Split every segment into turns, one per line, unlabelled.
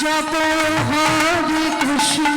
জপ হরে Krishna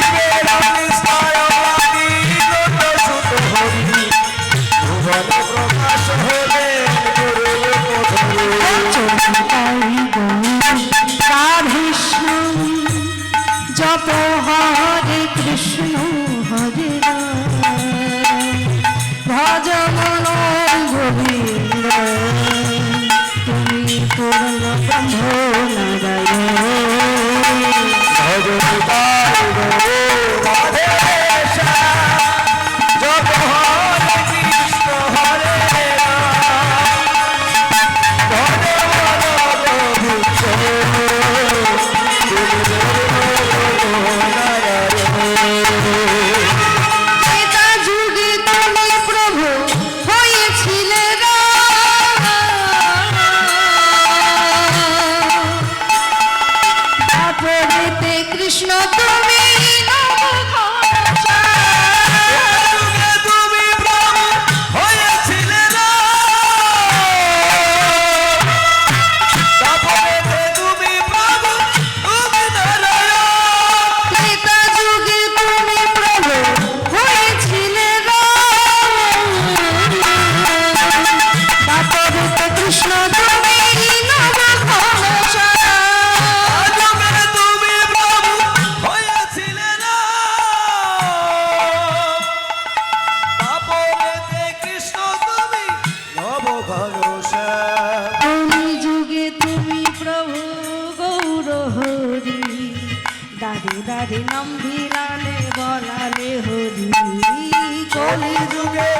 Libera al হরিদারি নাম ধিলালে বলালে হরি। কলি
যুগে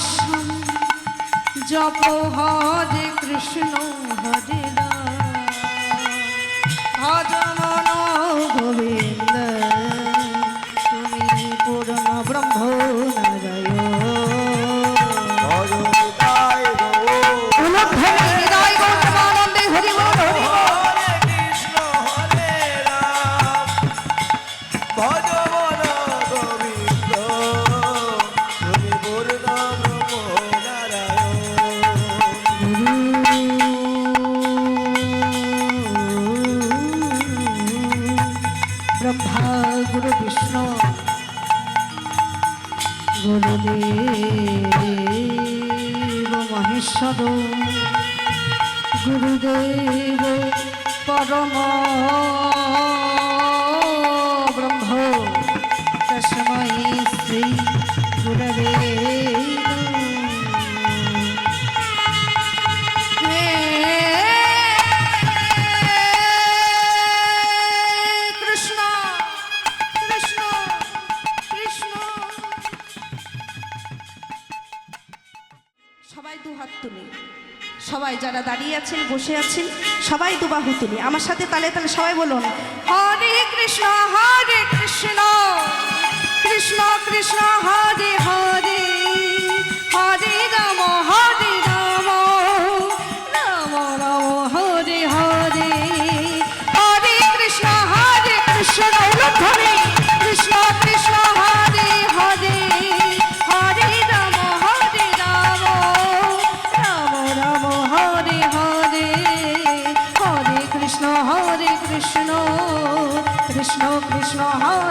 নাম
জপ হরে কৃষ্ণ হরে রাম। ভজন ব্রহ্মা
গুরু বিষ্ণু গুরুদেব
মহেশ্বর গুরুদেব পরমা সবাই যারা দাঁড়িয়ে আছেন, বসে আছেন, সবাই দুবাহু তুলি। আমার সাথে তালে তালে সবাই বলুন, হরে কৃষ্ণ হরে কৃষ্ণ কৃষ্ণ কৃষ্ণ, হরে হরে। 啊好